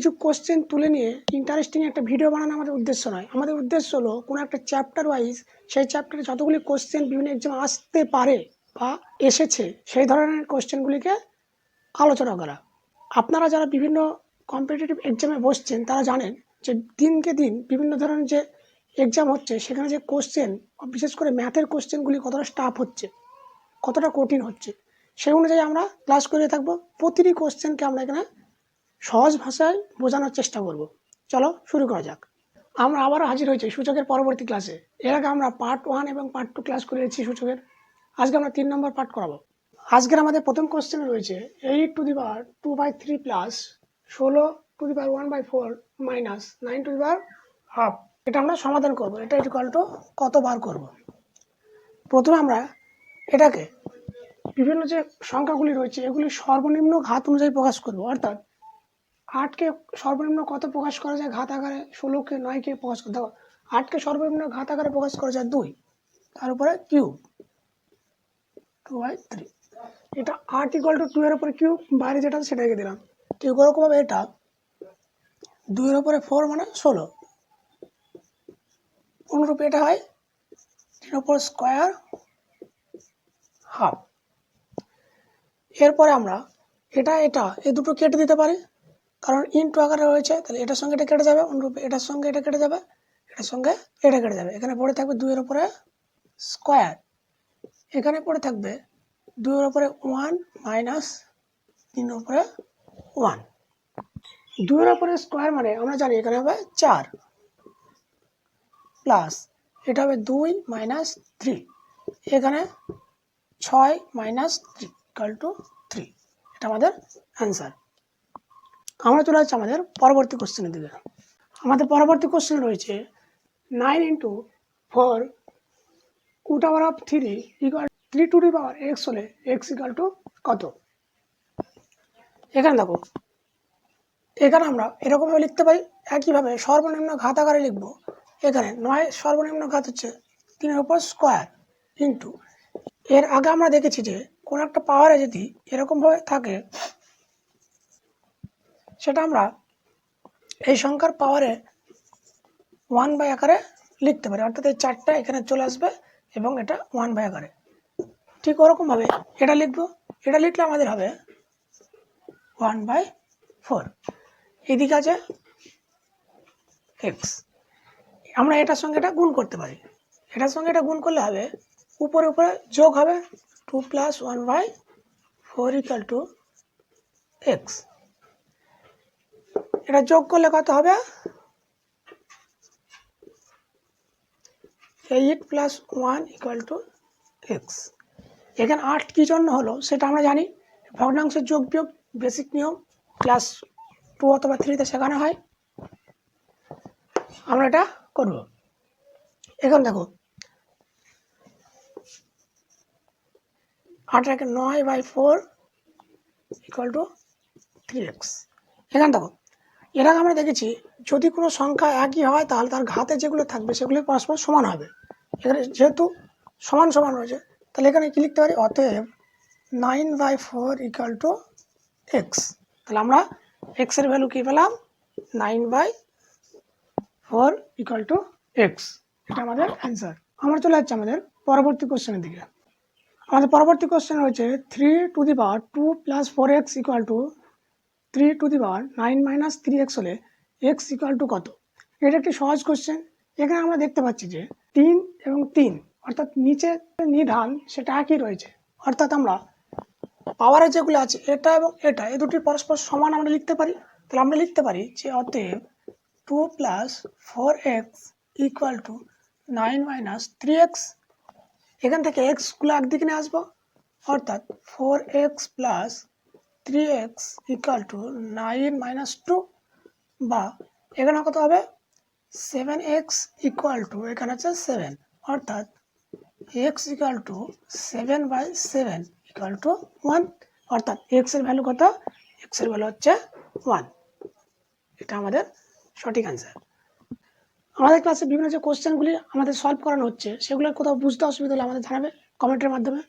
কিছু কোশ্চেন তুলে নিয়ে ইন্টারেস্টিং একটা ভিডিও বানানো আমাদের উদ্দেশ্য নয়। আমাদের উদ্দেশ্য হলো কোনো একটা চ্যাপ্টার ওয়াইজ সেই চ্যাপ্টারে যতগুলি কোশ্চেন বিভিন্ন এক্সাম আসতে পারে বা এসেছে, সেই ধরনের কোশ্চেনগুলিকে আলোচনা করা। আপনারা যারা বিভিন্ন কম্পিটিটিভ এক্সামে বসছেন, তারা জানেন যে দিনকে দিন বিভিন্ন ধরনের যে এক্সাম হচ্ছে, সেখানে যে কোশ্চেন বিশেষ করে ম্যাথের কোশ্চেনগুলি কতটা স্টাফ হচ্ছে, কতটা কঠিন হচ্ছে, সেই অনুযায়ী আমরা ক্লাস করে থাকব। প্রতিটি কোশ্চেনকে আমরা এখানে সহজ ভাষায় বোঝানোর চেষ্টা করব। চলো শুরু করা যাক। আমরা আবারও হাজির হয়েছি সূচকের পরবর্তী ক্লাসে। এর আগে আমরা পার্ট ওয়ান এবং পার্ট টু ক্লাস করেছি সূচকের। আজকে আমরা তিন নম্বর পার্ট করাবো। আজকের আমাদের প্রথম কোশ্চেন রয়েছে eight to the power two by three plus ষোলো to the power one by four minus nine to the power half এটা আমরা সমাধান করব। এটা ইকুয়াল টু কতবার করব? প্রথমে আমরা এটাকে বিভিন্ন যে সংখ্যাগুলি রয়েছে, এগুলি সর্বনিম্ন ঘাত অনুযায়ী প্রকাশ করব। অর্থাৎ আটকে সর্বনিম্ন কত প্রকাশ করা যায়? ঘাত আকারে ষোলোকে নয়কে প্রকাশ করতে হবে আটকে সর্বনিম্ন ঘাত আকারে প্রকাশ করা যায় দুই। তার উপরে কিউব টু বাই থ্রি। এটা আট ইকুয়াল টু টু এর উপরে কিউব বাইরে যেটা আছে সেটা রেখে দিলাম। ঠিক ওরকমভাবে এটা দুইয়ের উপরে ফোর মানে ষোলো। অনুরূপ এটা হয় তিন উপর স্কোয়ার হাফ এরপরে আমরা এটা এটা এই দুটো কেটে দিতে পারি। কারণ ইনটু আকারে রয়েছে, তাহলে এটার সঙ্গে এটা কেটে যাবে, অনুরূপে এটার সঙ্গে এটা কেটে যাবে, এটার সঙ্গে এটা কেটে যাবে। এখানে পড়ে থাকবে দুইয়ের উপরে স্কোয়ার এখানে পড়ে থাকবে দুইয়ের উপরে ওয়ান মাইনাস তিনের উপরে ওয়ান দুইয়ের উপরে স্কোয়ার মানে আমরা জানি এখানে হবে চার প্লাস এটা হবে দুই মাইনাস থ্রি এখানে ছয় minus three equal to three এটা আমাদের অ্যান্সার আমরা চলে যাচ্ছি আমাদের পরবর্তী কোশ্চেনের দিকে। আমাদের পরবর্তী কোশ্চেন রয়েছে nine into four to power of three equal three to the power x হলে এক্স ইকাল টু কত? এখানে দেখো, এখানে আমরা এরকমভাবে লিখতে পারি, একইভাবে সর্বনিম্ন ঘাত আকারে লিখব। এখানে নয় সর্বনিম্ন ঘাত হচ্ছে তিনের উপর স্কোয়ার ইন্টু এর আগে আমরা দেখেছি যে কোনো একটা পাওয়ারে যদি এরকমভাবে থাকে সেটা আমরা এই সংখ্যার পাওয়ারে ওয়ান বাই আকারে লিখতে পারি। অর্থাৎ এই চারটা এখানে চলে আসবে এবং এটা ওয়ান বাই আকারে। ঠিক ওরকমভাবে এটা লিখব। এটা লিখলে আমাদের হবে ওয়ান বাই ফোর এদিকে আছে এক্স আমরা এটার সঙ্গে এটা গুণ করতে পারি। এটার সঙ্গে এটা গুণ করলে হবে উপরে উপরে যোগ হবে two plus one by four equal to x এটা যোগ করলে কত হবে? Eight plus one equal to x এখানে আট কী জন্য হলো? সেটা আমরা জানি। ভগ্নাংশের যোগ বিয়োগ বেসিক নিয়ম ক্লাস টু অথবা থ্রিতে শেখানো হয়। আমরা এটা করব। এখন দেখো। আট একে নয় by four equal to three x এখানে দেখো। এর আগে আমরা দেখেছি, যদি কোনো সংখ্যা একই হয়, তাহলে তার ঘাতে যেগুলো থাকবে সেগুলি পরস্পর সমান হবে। এখানে যেহেতু সমান সমান রয়েছে, তাহলে এখানে কী লিখতে পারি? অতএব nine by four equal to x তাহলে আমরা এক্সের ভ্যালু কী পেলাম? Nine by four equal to x এটা আমাদের অ্যান্সার আমরা চলে যাচ্ছি আমাদের পরবর্তী কোশ্চেনের দিকে। আমাদের পরবর্তী কোশ্চেন রয়েছে three to the power two plus four x equal to three to the power nine minus three x হলে এক্স ইকুয়াল টু কত? এটা একটি সহজ কোশ্চেন এখানে আমরা দেখতে পাচ্ছি যে তিন এবং তিন, অর্থাৎ নিচে নিধান সেটা একই রয়েছে। অর্থাৎ আমরা পাওয়ারে যেগুলো আছে, এটা এবং এটা এই দুটি পরস্পর সমান আমরা লিখতে পারি। তাহলে আমরা লিখতে পারি যে অতএব two plus four x equal to nine minus three x এখান থেকে এক্সগুলো একদিকে নিয়ে আসব। অর্থাৎ four x plus three x equal to nine minus two বা এখানে কত হবে? সেভেন এক্স ইকুয়াল টু এখানে হচ্ছে সেভেন অর্থাৎ x equal to seven by seven equal to one অর্থাৎ এক্সের ভ্যালু কত? এক্সের ভ্যালু হচ্ছে ওয়ান এটা আমাদের সঠিক অ্যান্সার আমাদের ক্লাসে বিভিন্ন যে কোশ্চেনগুলি আমাদের সলভ করানো হচ্ছে, সেগুলো কোথাও বুঝতে অসুবিধা হলে আমাদের জানাবে কমেন্টের মাধ্যমে।